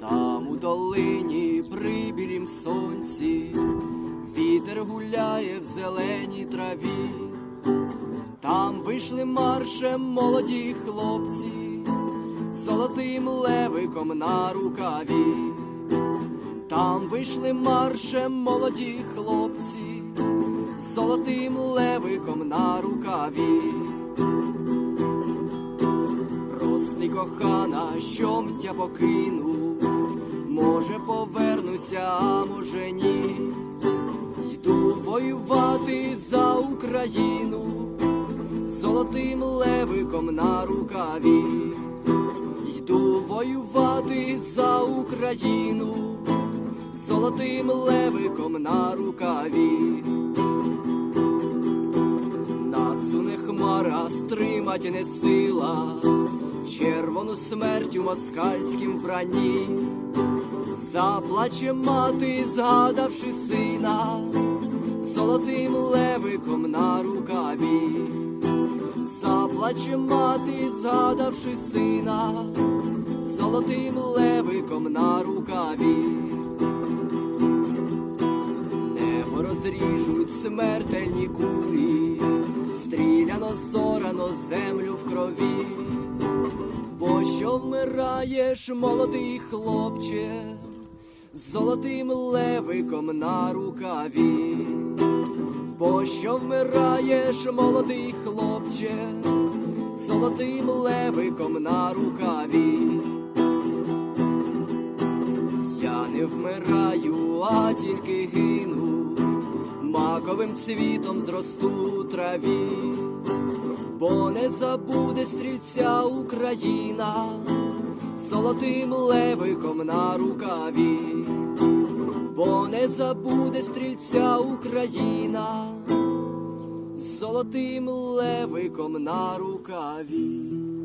Там у долині при білім сонці вітер гуляє в зеленій траві, там вийшли маршем молоді хлопці, золотим левиком на рукаві, там вийшли маршем молоді хлопці, золотим левиком на рукаві. Кохана, що мтя покинув, може повернуся, а може ні. Йду воювати за Україну, золотим левиком на рукаві. Йду воювати за Україну, золотим левиком на рукаві. Стримать не сила, червону смерть у москальськім вбранні, заплаче мати, згадавши сина, золотим левиком на рукаві, заплаче мати, згадавши сина, золотим левиком на рукаві. Небо розріжуть смертельні кулі, зорано землю в крові, бо що вмираєш, молодий хлопче, з золотим левиком на рукаві, бо що вмираєш, молодий хлопче, з золотим левиком на рукаві. Я не вмираю, а тільки гину, маковим цвітом зросту траві, бо не забуде стрільця Україна, золотим левиком на рукаві, бо не забуде стрільця Україна, золотим левиком на рукаві.